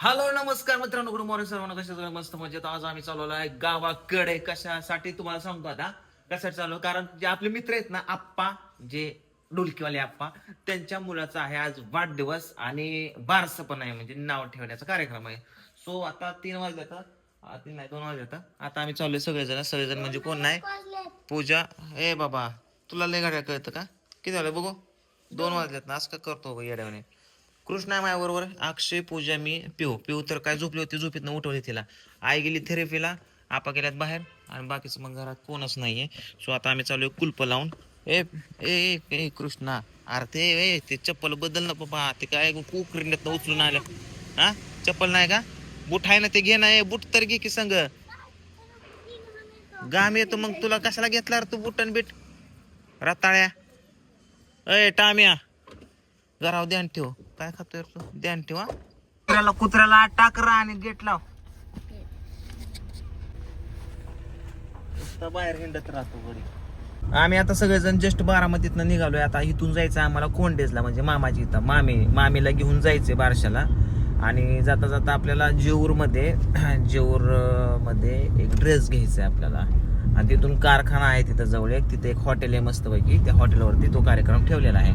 Hello नमस्कार मित्रांनो good morning सर्वांना. कशा मस्त मजेत? आज आम्ही चालवलो आहे गावाकडे. कशासाठी तुम्हाला सांगतो आता? कशासाठी चालू कारण जे आपले मित्र आहेत ना आप्पा जे डुलकीवाले आप्पा त्यांच्या मुलाचा आहे आज वाढदिवस आणि बारसं पण आहे म्हणजे नाव ठेवण्याचा कार्यक्रम आहे. सो आता तीन वाजले तीन नाही दोन वाजले आता. आता आम्ही चाललोय सगळेजण. सगळेजण म्हणजे कोण नाही? पूजा. ए बाबा तुला लय गाड्या कळतं का? किती झालं बघू? दोन वाजलेत ना असं का करतो बघ कृष्णा माया बरोबर अक्षय पूजा मी पिऊ. पिऊ तर काय झोपली होती झोपीतनं उठवली तिला. आई गेली थेरपीला आपा गेल्यात बाहेर. आणि बाकीचं मग घरात कोणच नाहीये. सो आता आम्ही चालू कुलप लावून. ए ए ए, कृष्णा. अरे ते ए ते चप्पल बदल ना बाबा. ते काय कुकरीण्यात उचलून आलं. हा? चप्पल नाही का? बूट आहे ना ते घे ना. ए बूट तर घे की संग. गाम येतो मग तुला. कशाला घेतला रे तू बुटन आणि बीट? रताळ्या. अय टाम्या. जरा ध्यान ठेव. काय खातोय तू? ध्यान ठेव कुत्र्याला कुत्र्याला टाकरा आणि गेट लाव. नुसता बाहेर हिंडत राहतो घरी. आम्ही आता सगळेजण जस्ट बारामतीतनं निघालोय. आता इथून जायचं आम्हाला कोंडेजला म्हणजे मामाची इथं. मामी मामीला घेऊन जायचंय बारशाला. आणि जाता जाता आपल्याला जेऊरमध्ये जेऊरमध्ये एक ड्रेस घ्यायचा आहे आपल्याला. आणि तिथून कारखाना आहे तिथं जवळ एक. तिथे एक हॉटेल आहे मस्तपैकी. त्या हॉटेलवरती तो कार्यक्रम ठेवलेला आहे.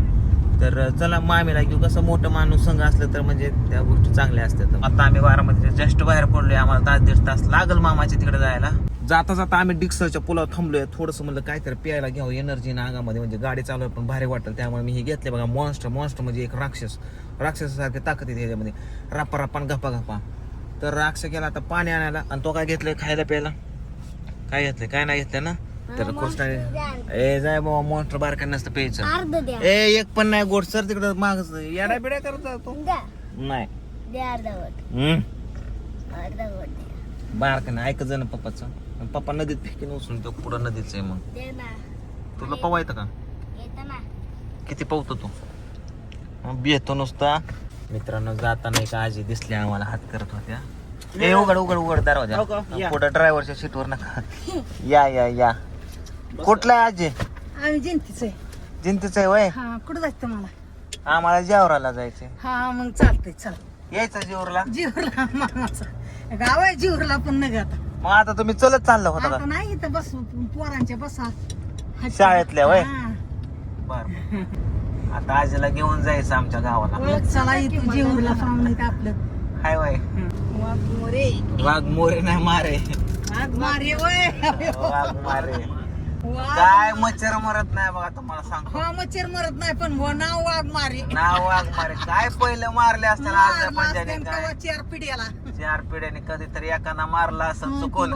तर चला मामीला किंवा कसं मोठं माणूस संघ असलं तर म्हणजे त्या गोष्टी चांगल्या असतात. आता आम्ही बारामतीच्या जस्ट बाहेर पडलोय. आम्हाला तास दीड तास लागल मामाच्या तिकडे जायला. जाता जाता आम्ही डिक्सरच्या पुलावर थांबलोय. थोडंसं म्हणलं काहीतरी प्यायला घ्यावं. एनर्जी ना अंगामध्ये म्हणजे गाडी चालू पण भारी वाटेल. त्यामुळे मी हे घेतले बघा. मॉन्स्टर मॉन्स्टर म्हणजे एक राक्षस. राक्षसासारखी ताकद येते ह्याच्यामध्ये रापा रापान गप्पा गप्पा. तर राक्षस गेला आता पाणी आणायला. आणि तो काय घेतलंय खायला प्यायला? काय घेतलंय? काय नाही घेतलं ना? तर कृष्णाने ए जाय बाबा मॉन्स्टर बारका नसतं प्यायचं. अर्ध द्या. ए एक पण नाही गोड सर तिकडं माग येडा बिड्या करत जातो द्या. नाही. द्या अर्धा गोट हम्म? अर्धा गोट द्या. बारका नाही ऐकत जा ना पप्पाचं पप्पा नदीत फेकीन उचलून तो पुढं नदीच आहे मग. दे ना. तुला पवा येतं का? येतं ना. किती पवतो तू? मग नुसता. मित्रांनो जाताना एक आजी दिसली आम्हाला हात करत होत्या. ए उघड उघड उघड दरवाजा. पुढं ड्रायव्हरच्या सीटवर नका. या या या. कुठला आहे आजी? आम्ही जयंतीच आहे. जिंतीच आहे वय? हा कुठं जायचं मला? आम्हाला जेवराला जायचंय. हा मग चालतंय चल. यायचं जेवरला? जीवरला मामाचा. गाव आहे जीवरला पण नग आता मग आता तुम्ही चलत चाललं होता आता नाही इथं बस पोरांच्या बसा. शाळेतल्या वय? हा. बर आता आजीला घेऊन जायचं आमच्या गावाला. ओळख चला इथं जीवरला आपलं. हाय वय. वाघ मोरे नाही मारे. वाघ मारे वय वाघ मारे. काय मच्छर मरत नाही बघा तुम्हाला सांगतो हा मच्छर मरत नाही पण वो नाव वाघ मारे. नाव वाघ मारे. काय पहिलं मारले असताना आज पंजाने काय? चार पिढ्याला. चार पिढ्याने कधीतरी एखादा मारला असं चुकून.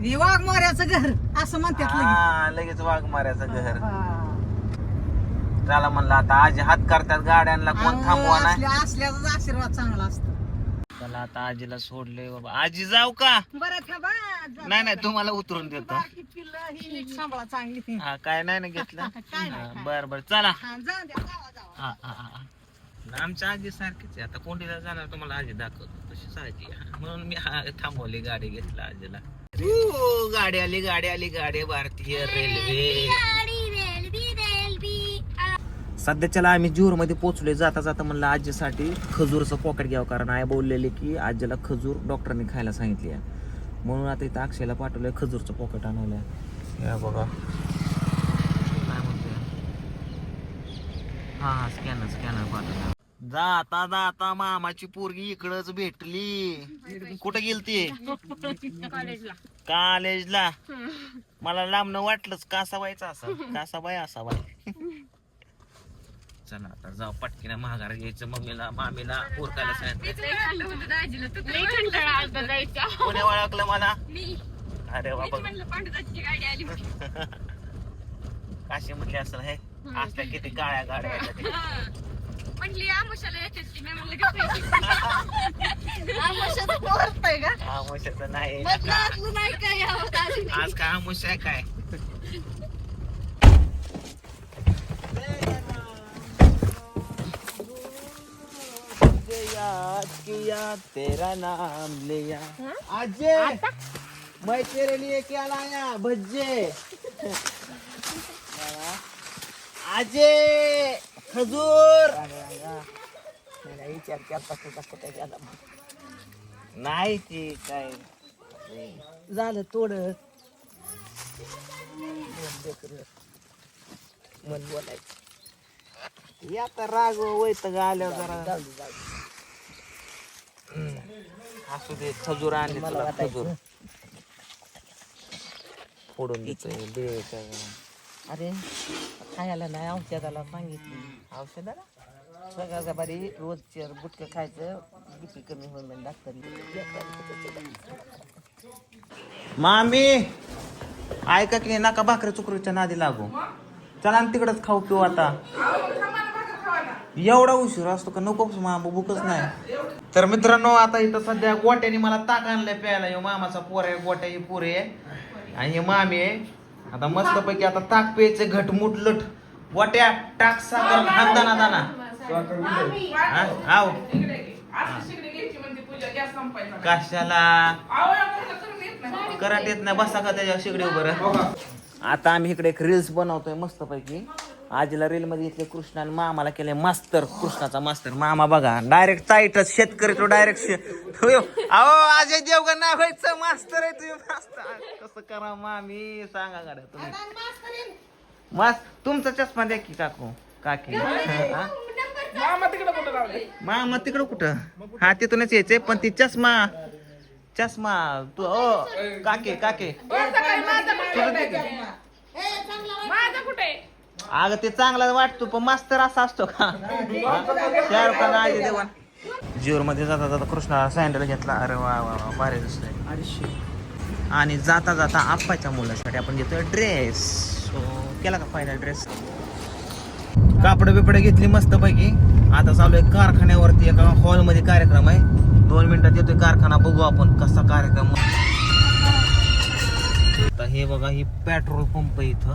हे वाघ माऱ्याचं घर असं म्हणतात लगेच. हा लगेच. वाघ मारायचं घर. हा. त्याला म्हणलं आता आजी हात करतात गाड्यांना कोण थांबवा नाही. असल्या- असल्याचाच आशीर्वाद चांगला असतो. त्याला आता आजीला सोडले बाबा. आजी जाऊ का? बरं थांबा जा- नाही नाही तुम्हाला उतरून देतो. बाकी पिल्लं ही नीट सांभाळा चांगली. हा काय नाही ना घेतलं? काय नाही, हा, बर बर चला. हा, जाऊ द्या जावा जावा. हा, हा, हा, हा. आमच्या आजी सारखीच आहे. आता कोंडीला जाणार तुम्हाला आजी दाखवतो. तशीच आजी आहे. म्हणून मी हा- थांबवली गाडी घेतला आजीला. ऊ, गाडी आली गाडी आली गाडी भारतीय रेल्वे. सध्याच्याला आम्ही जीवर मध्ये पोहोचलोय जाता जाता म्हणलं आजीसाठी खजूरचं पॉकेट घ्यावं कारण आई बोललेले की आजीला खजूर डॉक्टरने खायला सांगितली आहे. म्हणून आता इथं अक्षयला पाठवलंय खजूरचं पॉकेट आणायला. या बघा. काय म्हणतोय? हा हा स्कॅनर स्कॅनर पाठवला जाता जाता मामाची पोरगी इकडच भेटली. कुठं गेलती? कॉलेजला मला लांबनं वाटलंच कासाबाईचा असा कासाबाई असाबाई चला आता जाऊ पटकीनं महागार घ्यायचं मम्मीला मामीला पोरकायला सांगितलं कोणी ओळखलं मला? अरे बाबा. काशी म्हटली असेल हे असल्या किती काळ्या गाड्या आहेत. ती नाही. आज काय आमुष्य आहे काय? याद किया तेरा नाम लिया। अजय मैं तेरे लिए क्या लाया भज्जे. अजय खजूर. नाही ते काय. झालं तोड. मन बोलायचं. हे आता राग वैत आल्यावर जरा. असू दे खजूर आणले तुला खजूर. फोडून देतोय दे अरे खायला नाही औषधाला सांगितलं. औषधाला? सगळ्याचा बारी रोज चेअर बुटकं खायचं बीपी कमी होईल म्हणजे डॉक्टर मामी ऐका की नाही नका भाकरी चुकरीच्या नादी लागू. चला आणि तिकडच खाऊ पिऊ आता. एवढा उशीर असतो का? नको मामा भूकच नाही. तर मित्रांनो आता इथं सध्या गोट्याने मला ताक आणलंय प्यायला. ह्यो मामाचा पोर आहे गोट्या ही पोरी आहे. आणि हे मामी आहे. आता मस्त पैकी आता ताक प्यायचं घट मुट लट गोट्या टाक साखर हात दाना दाना. हा? आव. कशाला? करंट येत नाही. बसा का त्याच्या शेगडी बरं आता आम्ही इकडे एक रील्स बनवतोय मस्त पैकी आजीला रील मध्ये घेतले कृष्ण आणि मामाला केले मास्तर कृष्णाचा मास्तर. मामा बघा डायरेक्ट ताईटच शेतकरी तो डायरेक्ट अहो अजय देवगण नाही व्हायचं मास्तर आहे तुम्ही मास्तर. कसं करा मामी? सांगा गाड्या तुम्ही. मास तुमचा चष्मा द्या की काकू काकी. हा? मामा तिकडं कुठं हा तिथूनच यायचंय पण ती चष्मा चष्मा तू ओ काके काके. अगं ते चांगला वाटतो पण मास्तर असा असतो का? शाहरुख खान आजी देवान जीवर मध्ये जाता जाता कृष्णाला सँडल घेतला. अरे वा वा वा भारी दिसतोय. आणि जाता जाता आप्पाच्या मुलासाठी आपण घेतोय ड्रेस सो केला का फायनल ड्रेस कापड बिपड घेतली मस्त पैकी आता चालू आहे कारखान्यावरती एका हॉलमध्ये कार्यक्रम आहे. दोन मिनिटात येतोय कारखाना बघू आपण कसा कार्यक्रम. आता हे बघा ही पेट्रोल पंप आहे इथं.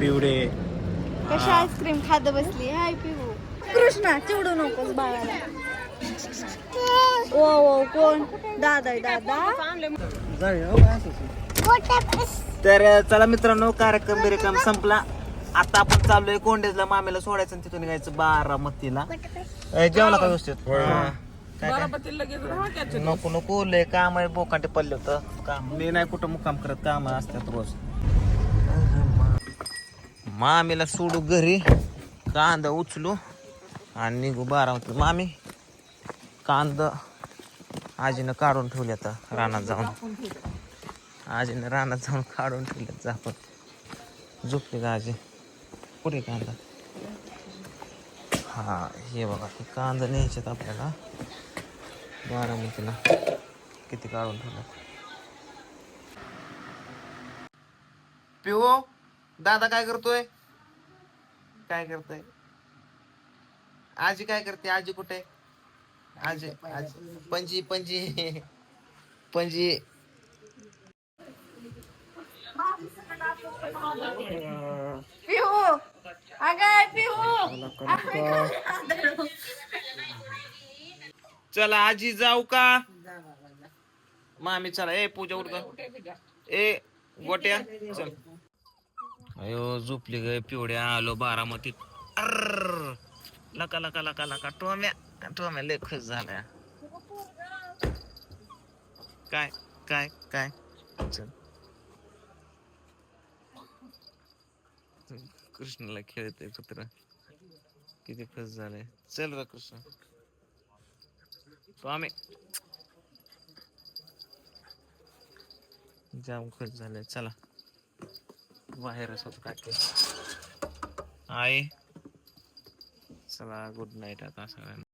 पिवडे कशी आईस्क्रीम खात बसली? हाय पिऊ कृष्णा चिवडू नकोस बाळाला. ओ ओ कोण? दादा दादा. तर चला मित्रांनो कार्यक्रम बिरेक्रम संपला. आता आपण चाललोय कोंडेजला मामेला सोडायचं आणि तिथून निघायचं बारामतीला. ए, जेवला का व्यवस्थित? हा. काय काय? नको नको लय काम आहे बोकांटे पडले होतं. काम. मी नाही कुठं मुक्काम करत काम असतात रोज. मामीला सोडू घरी. कांदा उचलू आणि निघू बारामती. मामी कांदा आजीनं काढून ठेवले आता रानात जाऊन. आजीनं रानात जाऊन काढून ठेवले जापत झोपली का आजी? कुठे कांदा. हा हे बघा हे कांदा न्यायच्यात आपल्याला. बारामतीला किती काढून ठेवलं? पिओ दादा काय करतोय? काय करतोय? आजी काय करते? आजी कुठे? आजी आजी. पंजी पंजी पंजी चला आजी जाऊ का? मामी चला. ए पूजा उठ का ए गोट्या. चल. अयो झोपली ग पिवड्या. आलो बारामतीत. अर्र. लका लका लका लका. टोम्या. टोम्या लय खुश झाल्या. काय काय काय? चल. कृष्णाला खेळते पुत्र किती फस झाले. चल रा कृष्ण. स्वामी जाम खुश झाले. चला. बाहेर असत काय आई. चला गुड नाईट आता सगळ्यांना.